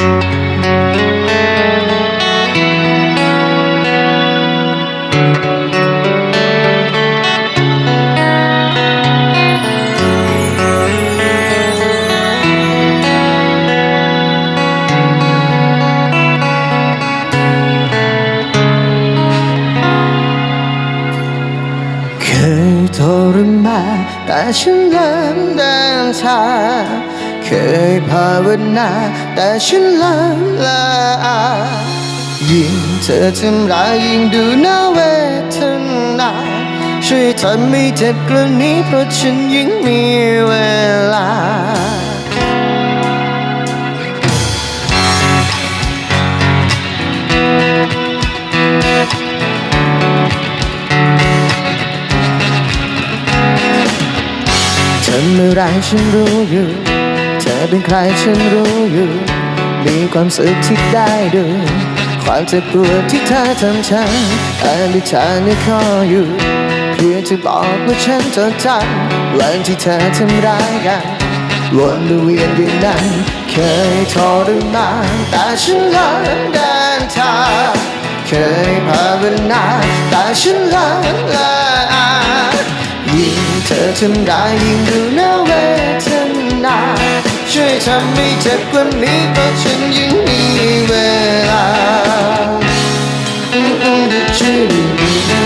เคยทรมานแต่ฉัน เคยภาวนา แต่ฉันละอายิ่งเธอทำร้ายยิ่งดูน่าเวทนาช่วยทำให้เจ็บกว่านี้เพราะฉันยิ่งมีเวลาทำอะไรฉันรู้อยู่ ธอเป็นใครฉันรู้อยู่ มีความสุขที่ได้ดูความเจ็บปวดที่เธอทำฉันอธิษฐานในคออยู่ เพื่อจะบอกว่าฉันจดจำวันที่เธอทำร้ายกันวนเวียนอย่างนั้น เคยทรมานแต่ฉันเลิกเดินทางเคยภาวนาแต่ฉันเลิกละอาย เธอทำร้ยยิ่งดูน่าเวทนา ช่วยทำให้เจ็บกว่านี้เพราะฉันยิ่งมีเวลาอืมอืมชื่อชื่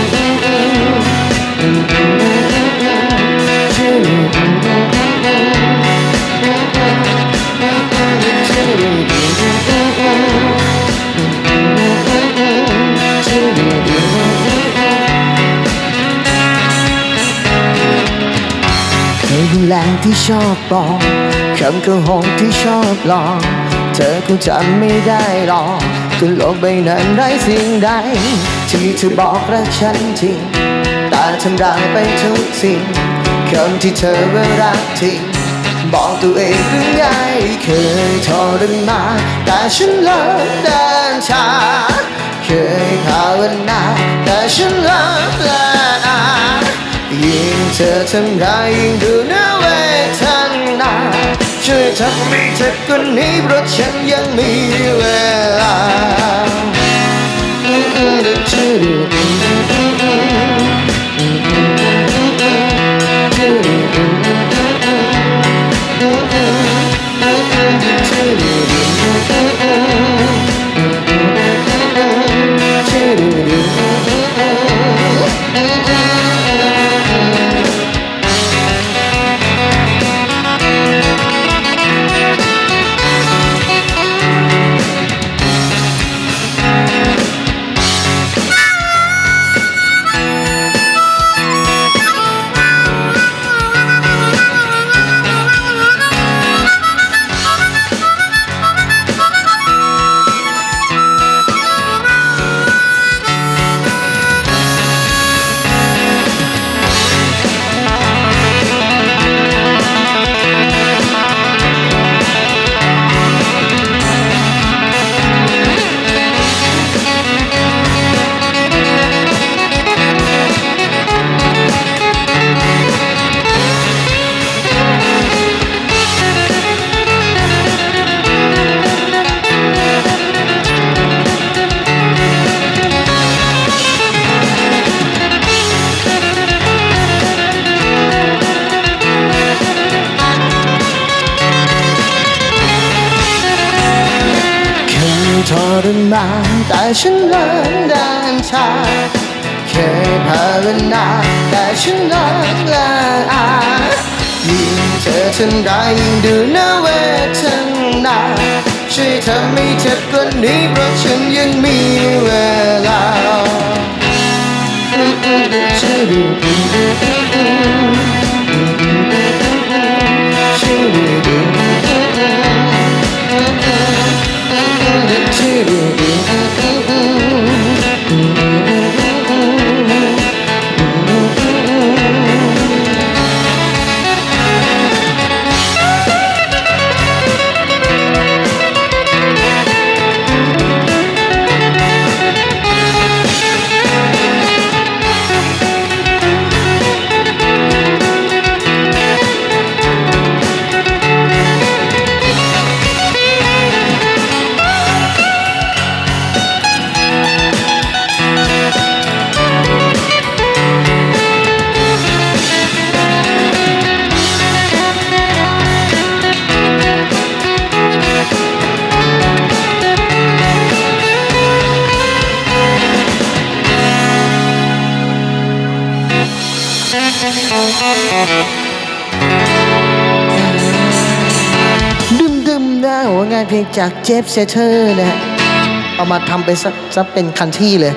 ยดูแลที่ชอบบอกคำโกหกที่ชอบหลอก เธอคงจำไม่ได้หรอกคือโลกใบนั้นไร้สิ่งใด ที่เธอบอกรักฉันจริงแต่ทำร้ายไปทุกสิ่งคำที่เธอว่ารักจริงบอกตัวเองหรือไงเคยทรมานแต่ฉันเลิกเดินชา เคยภาวนาแต่ฉันเลิกละอายิ่งเธอทำร้ายยิ่งดูน่า ช่วยทำให้เธอคนนี้เพราะฉันยังมีเวลาเค รมานแต่ฉันเลิกเดินทางเคยภาวนาแต่ฉันเลิกละอายิ่งเธอทำร้ายยิ่งดูน่าเวทนาช่วยทำให้เจ็บกว่านี้เพราะฉันยังมีเวลา เพลงจากเจฟเซเทอร์นะฮะเอามาทำไปสักสักเป็นคันที่เลย